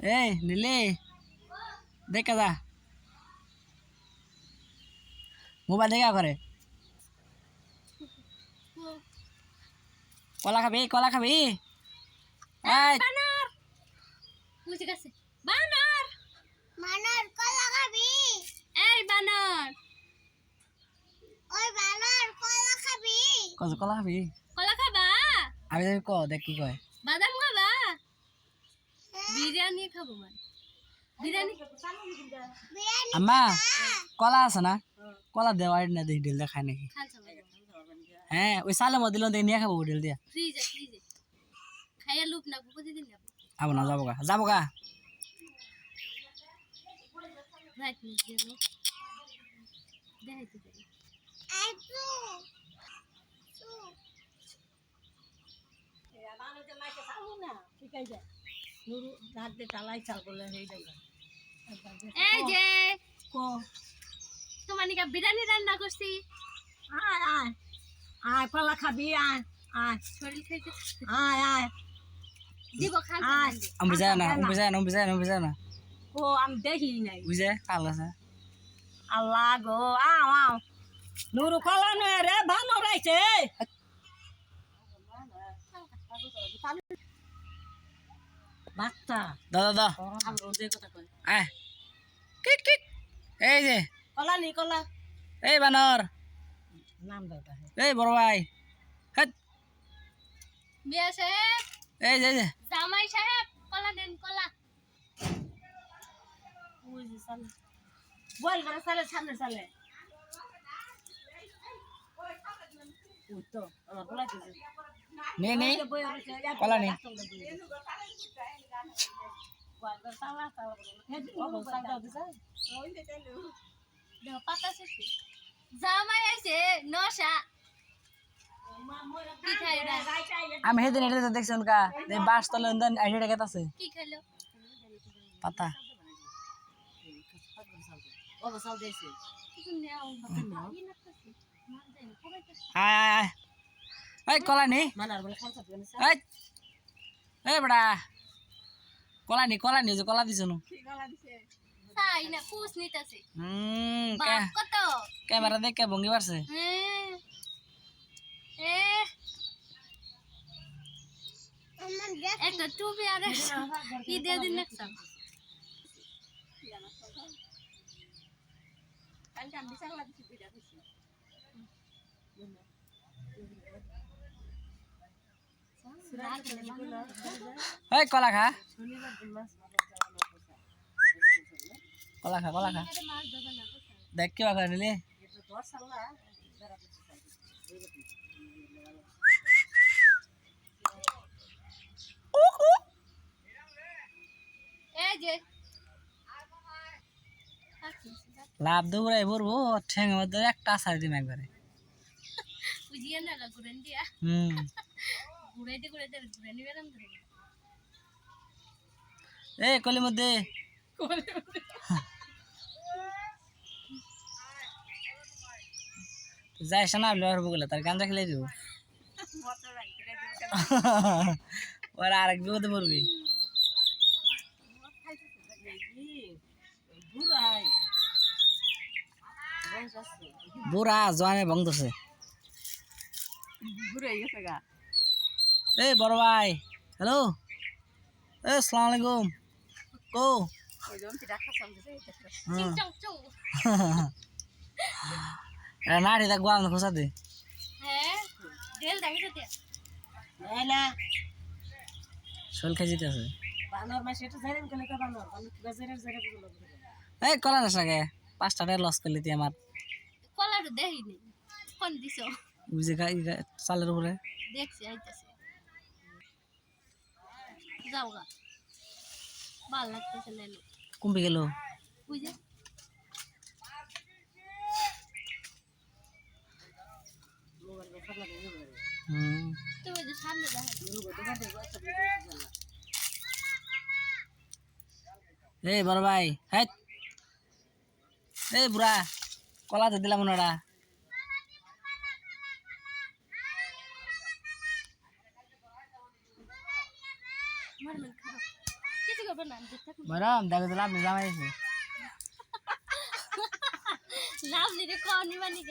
এই নিলে দেখা যা মোবাইল দেখা করে কলা খাবি কলা খাবি বুঝে গেছে বানর কলা খাবি এই বানর ওই বানর কলা খাবি কলা খাবি কলা খাবা আমি ক দেখ কি কয় বিরিয়ানি খাব মানে। বিরিয়ানি আম্মা কলা আছে না? কলা দেওয়া না দেখি ডেল খায় নাকি? হ্যাঁ ওই সালে মধ্যে দিল দেখি নিয়ে খাব ডেল দিয়া। ফ্রিজে ফ্রিজে। খাইয়া লুপ না প্রতিদিন যাব আবো না যাব গা যাব গা। রাইট মিস গেল দেখাইতে পারি আর তু এই যে তোমার নিকা বিরিয়ানি রান্না করছি। আয় আয়। আয় কলা খাবি আয় আয়। শরীর খাইতে আয় আয়। দিব খান আয়। আমি বুঝাই না আমি বুঝাই না আমি বুঝাই না আমি বুঝাই না। ও আমি দেখি নাই। বুঝে কাল আছে। আল্লাহ গো আও আও। নুরু কলা নয় রে ভালো রাইছে বাচ্চা। দাদা দা আমরা কথা কই আয় কিক কিক এই যে কলা নি কলা। এই বানর। নাম তাহে এই বড় ভাই। হেট বিয়া সাহেব। এই যে যে। জামাই সাহেব কলা দেন কলা। ওই যে সালে। বল করে সালে সামনে সালে। ওই তো আমার বলা দিছে। নে নে। কলা নে। আমি সেদিন এটা দেখছি উনকা বাস তলে আইডিয়া গেত আছে। পাতা। আয় আয় আয়। কলা নি। মানার বলে খরচা দিবেন এই এই বড়া কলা নি কলা নি যে কলা দিছ নু। চাই না পুষ নিতেছে। হুম কত? ক্যামেরা দেখে ভঙ্গি পারছে এ। একটা টুপি আর কি দিয়ে দিন একটা এই কলা খা। কলা খা কলা খা। দেখ কিবা করে নিলি। লাভ দৌড়াই পড়ব মধ্যে একটা আসার দিম একবারে। বুঝিয়ে না ঘুরেন হুম। ঘুরাইতে ঘুরাইতে ঘুরে নিবে না ধরে এই কলির মধ্যে। যাইস না লয়ার বলে তার গাঞ্জা খেলে দিব। ওরা আরেক বিপদে পড়বি। বুড়া জোয়ানে ঘুরে গেছে গা। এই বড় ভাই। হ্যালো এ সালাম আলাইকুম। কো? দেখ গোয়াল খোসা দে। হ্যাঁ শোল খেয়ে যেতে আছে। এই কলা নাস আগে। পাঁচটা টাকা লস করলি তুই আমার। কলাটা দেখিনি। কোন দিছ। বুঝে গা ই গা- চালের উপরে। দেখছি আইতাছে। যাও গা। ভালো লাগতেছে লেলো কমবে গেল? বুঝে হুম। তুমি যে সামনে দেখো। এই বড় ভাই এই বুড়া কলা তো দিলাম ওনারা। बरं दगद लाभ है इसमें लाभ नाही रे कोणी म्हणे